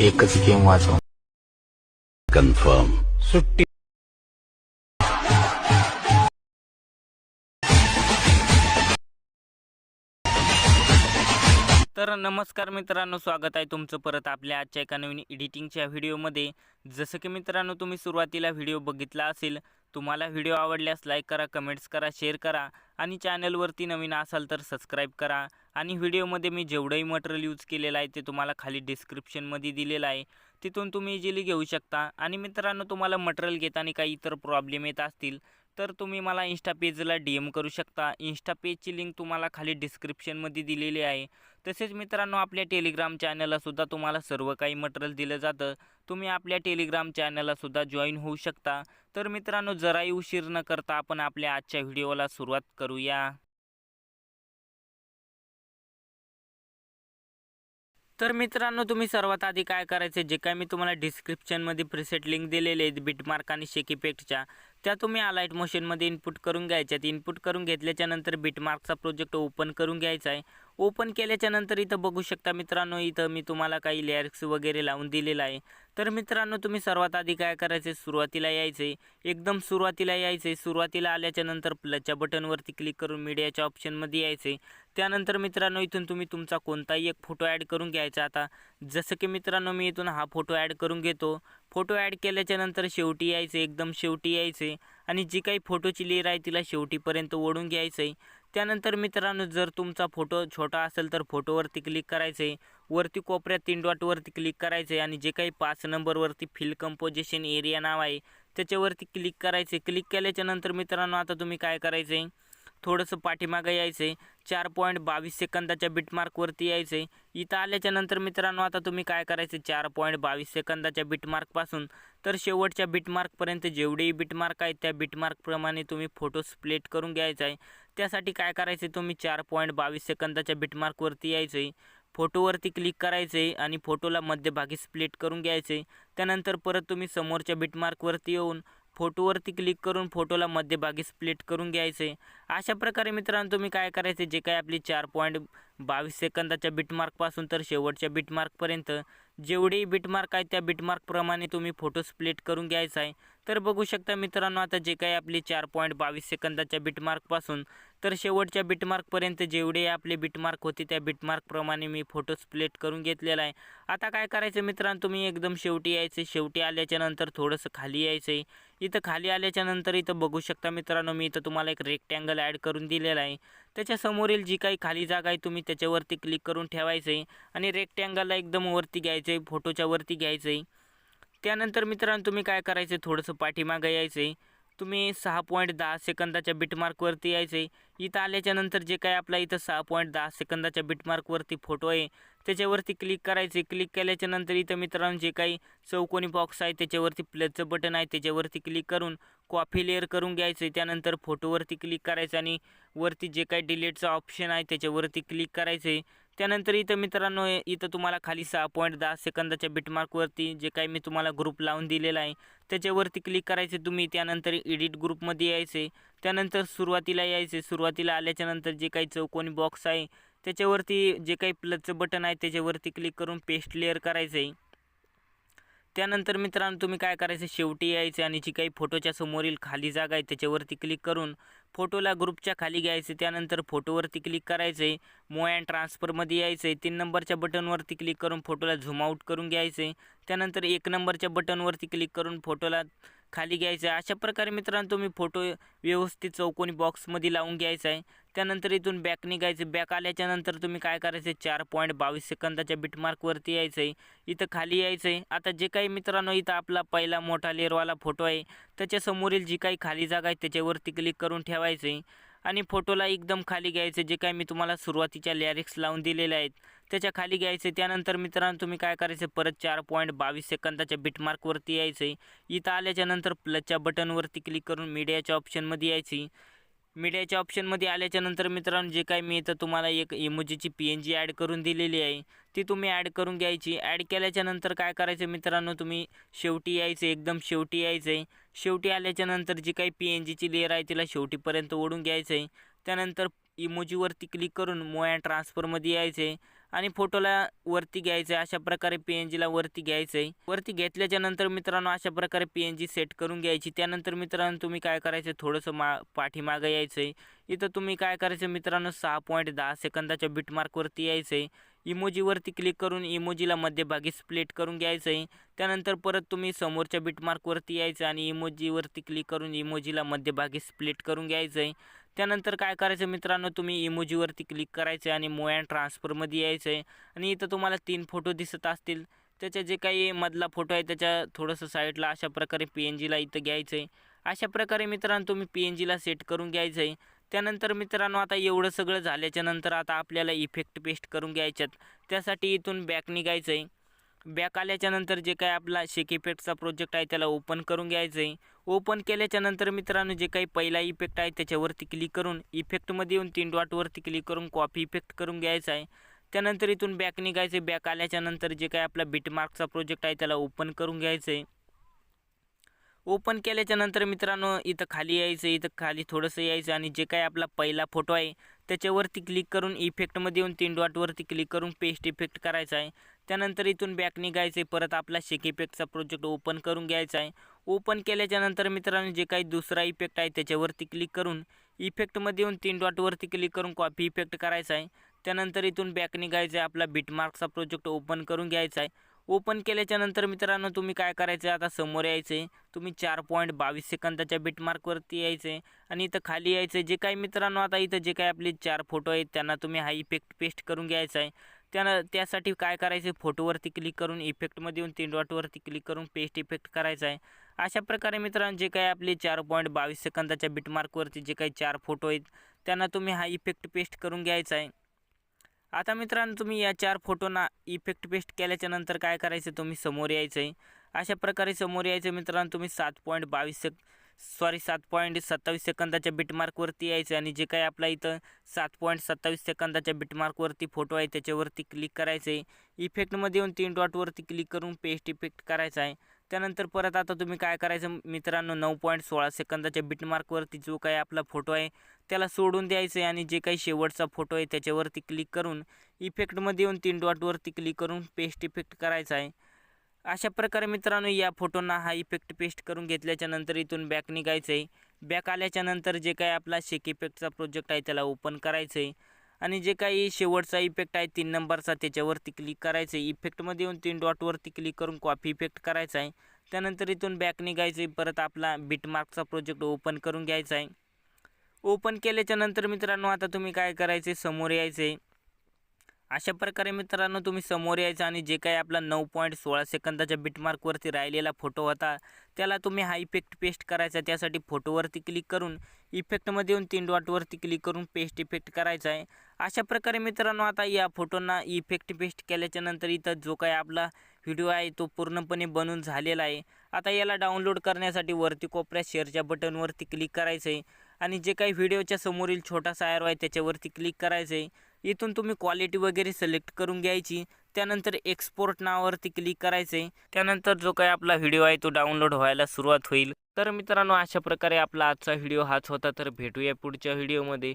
एकच game वाचव. Confirm सुट्टी तर नमस्कार मित्रांनो स्वागत आहे तुमचं परत आपल्या आजच्या एका नवीन एडिटिंगच्या व्हिडिओमध्ये. जसं की मित्रांनो तुम्ही सुरुवातीला व्हिडिओ बघितला असेल तुम्हाला व्हिडिओ आवडल्यास लाईक करा कमेंट्स करा शेअर करा आणि चॅनलवरती नवीन असाल तर सबस्क्राईब करा. आणि व्हिडिओमध्ये मी जेवढंही मटेरियल यूज केलेलं आहे ते तुम्हाला खाली डिस्क्रिप्शनमध्ये दिलेलं आहे. तिथून तुम्ही इझिली घेऊ शकता. आणि मित्रांनो तुम्हाला मटेरियल घेताना काही इतर प्रॉब्लेम येत असतील तर तुम्ही मला इन्स्टा पेजला डी एम करू शकता. इन्स्टा पेजची लिंक तुम्हाला खाली डिस्क्रिप्शनमध्ये दिलेली आहे. तसेच मित्रांनो आपल्या टेलिग्राम चॅनललासुद्धा तुम्हाला सर्व काही मटेरियल दिलं जातं. तुम्ही आपल्या टेलिग्राम चॅनललासुद्धा जॉईन होऊ शकता. तर मित्रांनो जराही उशीर न करता आपण आपल्या आजच्या व्हिडिओला सुरुवात करूया. तर मित्रांनो तुम्ही सर्वात आधी काय करायचे जे काय मी तुम्हाला डिस्क्रिप्शनमध्ये प्रिसेट लिंक दिलेले आहेत बिटमार्क आणि शेक इफेक्टच्या त्या तुम्ही अलाईट मोशनमध्ये इनपुट करून घ्यायच्यात इनपुट करून घेतल्याच्या नंतर बिटमार्कचा प्रोजेक्ट ओपन करून घ्यायचा आहे. ओपन केल्याच्यानंतर इथं बघू शकता मित्रांनो इथं मी तुम्हाला काही लेअर्स वगैरे लावून दिलेला आहे. तर मित्रांनो तुम्ही सर्वात आधी काय करायचे सुरुवातीला यायचे एकदम सुरुवातीला यायचे सुरुवातीला आल्याच्यानंतर प्लसच्या बटनवरती क्लिक करून मीडियाच्या ऑप्शनमध्ये यायचे त्यानंतर मित्रांनो इथून तुम्ही तुमचा कोणताही एक फोटो ॲड करून घ्यायचा. आता जसं की मित्रांनो मी इथून हा फोटो ॲड करून घेतो. फोटो ॲड केल्याच्यानंतर शेवटी यायचे एकदम शेवटी यायचे. आणि जी काही फोटोची लेअर आहे तिला शेवटीपर्यंत ओढून घ्यायचं. आहे त्यानंतर मित्रांनो जर तुमचा फोटो छोटा असेल तर फोटोवरती क्लिक करायचं. आहे वरती कोपऱ्यात तीन डॉटवरती क्लिक करायचं. आहे आणि जे काही पाच नंबरवरती फिल कंपोजिशन एरिया नाव आहे त्याच्यावरती क्लिक करायचे. क्लिक केल्याच्यानंतर मित्रांनो आता तुम्ही काय करायचं? आहे थोडंसं पाठीमागं यायचं. आहे चार पॉईंट बावीस सेकंदाच्या बिटमार्कवरती यायचं. आहे इथं आल्याच्यानंतर मित्रांनो आता तुम्ही काय करायचं? चार पॉईंट बावीस सेकंदाच्या बिटमार्कपासून. तर शेवटच्या बिटमार्कपर्यंत जेवढेही बिटमार्क आहेत त्या बिटमार्कप्रमाणे तुम्ही फोटो स्प्लेट करून घ्यायचा आहे. त्यासाठी काय करायचं? तुम्ही चार पॉईंट बावीस सेकंदाच्या बिटमार्कवरती यायचं. आहे फोटोवरती क्लिक करायचे आणि फोटोला मध्यभागी स्प्लिट करून घ्यायचे. त्यानंतर परत तुम्ही समोरच्या बिटमार्कवरती येऊन फोटोवरती क्लिक करून फोटोला मध्यभागी स्प्लिट करून घ्यायचे. अशा प्रकारे मित्रांनो तुम्ही काय करायचे? जे काही आपली चार पॉईंट बावीस सेकंदाच्या बिटमार्कपासून तर शेवटच्या बिटमार्कपर्यंत जेवढेही बिटमार्क आहे त्या बिटमार्कप्रमाणे तुम्ही फोटो स्प्लिट करून घ्यायचा आहे. तर बघू शकता मित्रांनो आता जे काही आपले चार पॉईंट बावीस सेकंदाच्या बिटमार्कपासून तर शेवटच्या बिटमार्कपर्यंत जेवढे आपले बिटमार्क होते त्या बिटमार्कप्रमाणे मी फोटो स्प्लिट करून घेतलेला आहे. आता काय करायचं मित्रांनो तुम्ही एकदम शेवटी यायचे शेवटी आल्याच्यानंतर थोडंसं खाली यायचं आहे. इथं खाली आल्याच्यानंतर इथं बघू शकता मित्रांनो मी इथं तुम्हाला एक रेक्टँगल ॲड करून दिलेला आहे. त्याच्यासमोरील जी काही खाली जागा आहे तुम्ही त्याच्यावरती क्लिक करून ठेवायचं आहे आणि रेक्टँगलला एकदम वरती घ्यायचं आहे फोटोच्या वरती घ्यायचं आहे त्यानंतर मित्रांनो तुम्ही काय करायचं थोडंसं पाठीमागं यायचं आहे तुम्ही सहा पॉईंट दहा सेकंदाच्या बिटमार्कवरती यायचं आहे इथं आल्याच्यानंतर जे काय आपला इथं सहा पॉईंट दहा सेकंदाच्या बिटमार्कवरती फोटो आहे त्याच्यावरती क्लिक करायचे क्लिक केल्याच्यानंतर इथं मित्रांनो जे काही चौकोनी बॉक्स आहे त्याच्यावरती प्लसचं बटन आहे त्याच्यावरती क्लिक करून कॉफी लेअर करून घ्यायचं आहे त्यानंतर फोटोवरती क्लिक करायचं आणि वरती जे काही डिलेटचं ऑप्शन आहे त्याच्यावरती क्लिक करायचं आहे त्यानंतर इथं मित्रांनो इथं तुम्हाला खाली सहा पॉईंट दहा सेकंदाच्या बिटमार्कवरती जे काही मी तुम्हाला ग्रुप लावून दिलेला आहे त्याच्यावरती क्लिक करायचे तुम्ही. त्यानंतर एडिट ग्रुपमध्ये यायचे त्यानंतर सुरुवातीला यायचे सुरुवातीला आल्याच्यानंतर जे काही चौकोनी बॉक्स आहे त्याच्यावरती जे काही प्लसचं बटन आहे त्याच्यावरती क्लिक करून पेस्ट लेअर करायचं आहे त्यानंतर मित्रांनो तुम्ही काय करायचं? शेवटी यायचे आणि जी काही फोटोच्या समोरील खाली जागा आहे त्याच्यावरती क्लिक करून फोटोला ग्रुपच्या खाली घ्यायचे. त्यानंतर फोटोवरती क्लिक करायचं आहे मो अँड ट्रान्सफरमध्ये यायचं आहे तीन नंबरच्या बटनवरती क्लिक करून फोटोला झूम आऊट करून घ्यायचं आहे त्यानंतर एक नंबरच्या बटनवरती क्लिक करून फोटोला खाली घ्यायचं आहे अशा प्रकारे मित्रांनो तुम्ही फोटो व्यवस्थित चौकोनी बॉक्समध्ये लावून घ्यायचा आहे त्यानंतर इथून बॅक निघायचं. बॅक आल्याच्यानंतर तुम्ही काय करायचं? चार पॉईंट बावीस सेकंदाच्या बिटमार्कवरती यायचं आहे इथं खाली यायचं आहे आता जे काही मित्रांनो इथं आपला पहिला मोठा लेअरवाला फोटो आहे. त्याच्यासमोरील जी काही खाली जागा आहे त्याच्यावरती क्लिक करून ठेवायचं आहे आणि फोटोला एकदम खाली घ्यायचं. जे काही मी तुम्हाला सुरुवातीच्या लॅरिक्स लावून दिलेल्या आहेत त्याच्याखाली घ्यायचं त्यानंतर मित्रांनो तुम्ही काय करायचं? परत चार पॉईंट बावीस सेकंदाच्या बिटमार्कवरती यायचं आहे इथं आल्याच्यानंतर प्लसच्या बटनवरती क्लिक करून मीडियाच्या ऑप्शनमध्ये यायची मीडियाच्या ऑप्शनमध्ये आल्याच्यानंतर मित्रांनो जे काही मी इथं तुम्हाला एक इमोजीची पी एन जी ॲड करून दिलेली आहे ती तुम्ही ॲड करून घ्यायची. ॲड केल्याच्यानंतर काय करायचं मित्रांनो तुम्ही शेवटी यायचं एकदम शेवटी यायचं आहे. शेवटी आल्याच्यानंतर जी काही पी एन जीची लेअर आहे तिला शेवटीपर्यंत ओढून घ्यायचं आहे. त्यानंतर इमोजीवरती क्लिक करून मोया ट्रान्सफरमध्ये यायचं आहे. आणि फोटोला वरती घ्यायचं आहे अशा प्रकारे पी एन जीला वरती घ्यायचं आहे वरती घेतल्याच्या नंतर मित्रांनो अशा प्रकारे पी एन जी सेट करून घ्यायची. त्यानंतर मित्रांनो तुम्ही काय करायचं? थोडंसं मा पाठीमागं यायचं आहे इथं तुम्ही काय करायचं मित्रांनो? सहा पॉईंट दहा सेकंदाच्या बिटमार्कवरती यायचं आहे इमोजीवरती क्लिक करून इमोजीला मध्यभागी स्प्लिट करून घ्यायचं आहे त्यानंतर परत तुम्ही समोरच्या बिटमार्कवरती यायचं आणि इमोजीवरती क्लिक करून इमोजीला मध्यभागी स्प्लिट करून घ्यायचं आहे त्यानंतर काय करायचं मित्रांनो तुम्ही इमोजीवरती क्लिक करायचं आहे आणि मो अँड ट्रान्सफरमध्ये यायचं आहे आणि इथं तुम्हाला तीन फोटो दिसत असतील. त्याच्या जे काही मधला फोटो आहे त्याच्या थोडंसं साईडला अशा प्रकारे पी एन जीला इथं घ्यायचं आहे अशा प्रकारे मित्रांनो तुम्ही पी एन जीला सेट करून घ्यायचं आहे त्यानंतर मित्रांनो आता एवढं सगळं झाल्याच्यानंतर आता आपल्याला इफेक्ट पेस्ट करून घ्यायच्यात. त्यासाठी इथून बॅक निघायचं आहे बॅक आल्याच्यानंतर जे काय आपला शेक इफेक्टचा प्रोजेक्ट आहे त्याला ओपन करून घ्यायचं आहे ओपन केल्याच्यानंतर मित्रांनो जे काही पहिला इफेक्ट आहे त्याच्यावरती क्लिक करून इफेक्टमध्ये येऊन तीन डॉटवरती क्लिक करून कॉपी इफेक्ट करून घ्यायचा आहे. त्यानंतर इथून बॅक निघायचं बॅक आल्याच्यानंतर जे काही आपला बिटमार्कचा प्रोजेक्ट आहे त्याला ओपन करून घ्यायचं आहे ओपन केल्याच्यानंतर मित्रांनो इथं खाली यायचं इथं खाली थोडंसं यायचं आणि जे काही आपला पहिला फोटो आहे त्याच्यावरती क्लिक करून इफेक्टमध्ये येऊन तीन डॉटवरती क्लिक करून पेस्ट इफेक्ट करायचा आहे. त्यानंतर इथून बॅक निघायचं आहे परत आपला शेक इफेक्टचा प्रोजेक्ट ओपन करून घ्यायचा आहे. ओपन केल्याच्यानंतर मित्रांनो जे काही दुसरा इफेक्ट आहे त्याच्यावरती क्लिक करून इफेक्टमध्ये येऊन तीन डॉटवरती क्लिक करून कॉपी इफेक्ट करायचा आहे. त्यानंतर इथून बॅक निघायचं आहे आपला बिटमार्कचा प्रोजेक्ट ओपन करून घ्यायचा आहे. ओपन केल्याच्यानंतर मित्रांनो तुम्ही काय करायचं? आहे आता समोर यायचं आहे तुम्ही चार पॉईंट बावीस सेकंदाच्या बिटमार्कवरती यायचं आहे आणि इथं खाली यायचं आहे जे काही मित्रांनो आता इथं जे काही आपले चार फोटो आहेत त्यांना तुम्ही हा इफेक्ट पेस्ट करून घ्यायचा आहे. त्यानं त्यासाठी काय करायचं आहे फोटोवरती क्लिक करून इफेक्टमध्ये येऊन तीन डॉटवरती क्लिक करून पेस्ट इफेक्ट करायचा आहे. अशा प्रकारे मित्रांनो जे काही आपले चार पॉईंट बावीस सेकंदाच्या बिटमार्कवरती जे काही चार फोटो आहेत त्यांना तुम्ही हा इफेक्ट पेस्ट करून घ्यायचा आहे. आता मित्रांनो तुम्ही या चार फोटोना इफेक्ट पेस्ट केल्याच्यानंतर काय करायचं? तुम्ही समोर यायचं आहे अशा प्रकारे समोर यायचं मित्रांनो तुम्ही सात पॉईंट बावीस सेक सॉरी सात पॉईंट सत्तावीस सेकंदाच्या बिटमार्कवरती यायचं आणि जे काही आपला इथं सात पॉईंट सत्तावीस सेकंदाच्या बिटमार्कवरती फोटो आहे त्याच्यावरती क्लिक करायचं आहे इफेक्टमध्ये येऊन तीन डॉटवरती क्लिक करून पेस्ट इफेक्ट करायचा आहे. त्यानंतर परत आता तुम्ही काय करायचं मित्रांनो नऊ पॉईंट सोळा सेकंदाच्या बिटमार्कवरती जो काही आपला फोटो आहे त्याला सोडून द्यायचं आहे आणि जे काही शेवटचा फोटो आहे त्याच्यावरती क्लिक करून इफेक्टमध्ये येऊन तीन डॉटवरती क्लिक करून पेस्ट इफेक्ट करायचा आहे. अशा प्रकारे मित्रांनो या फोटोंना हा इफेक्ट पेस्ट करून घेतल्याच्या नंतर इथून बॅक निघायचं आहे बॅक आल्याच्यानंतर जे काही आपला शेक इफेक्टचा प्रोजेक्ट आहे त्याला ओपन करायचं आहे आणि जे काही शेवटचा इफेक्ट आहे तीन नंबरचा त्याच्यावरती क्लिक करायचं आहे इफेक्टमध्ये येऊन तीन डॉटवरती क्लिक करून कॉपी इफेक्ट करायचा आहे. त्यानंतर इथून बॅक निघायचं आहे परत आपला बिटमार्कचा प्रोजेक्ट ओपन करून घ्यायचा आहे. ओपन केल्याच्यानंतर मित्रांनो आता तुम्ही काय करायचे समोर यायचे अशा प्रकारे मित्रांनो तुम्ही समोर यायचं आणि जे काही आपला नऊ पॉईंट सोळा सेकंदाच्या बिटमार्कवरती राहिलेला फोटो होता त्याला तुम्ही हा इफेक्ट पेस्ट करायचा. त्यासाठी फोटोवरती क्लिक करून इफेक्टमध्ये येऊन तीन डॉटवरती क्लिक करून पेस्ट इफेक्ट करायचा आहे. अशा प्रकारे मित्रांनो आता या फोटोंना इफेक्ट पेस्ट केल्याच्यानंतर इथं जो काही आपला व्हिडिओ आहे तो पूर्णपणे बनून झालेला आहे. आता याला डाउनलोड करण्यासाठी वरती कोपऱ्यात शेअरच्या बटनवरती क्लिक करायचं आहे आणि जे काही व्हिडिओच्या समोरील छोटासा ॲरो आहे त्याच्यावरती क्लिक करायचं आहे. इथून तुम्ही क्वालिटी वगैरे सिलेक्ट करून घ्यायची. त्यानंतर एक्सपोर्ट नावावरती क्लिक करायचं आहे. त्यानंतर जो काही आपला व्हिडिओ आहे तो डाउनलोड व्हायला सुरुवात होईल. तर मित्रांनो अशा प्रकारे आपला आजचा व्हिडिओ हाच होता. तर भेटूया पुढच्या व्हिडिओमध्ये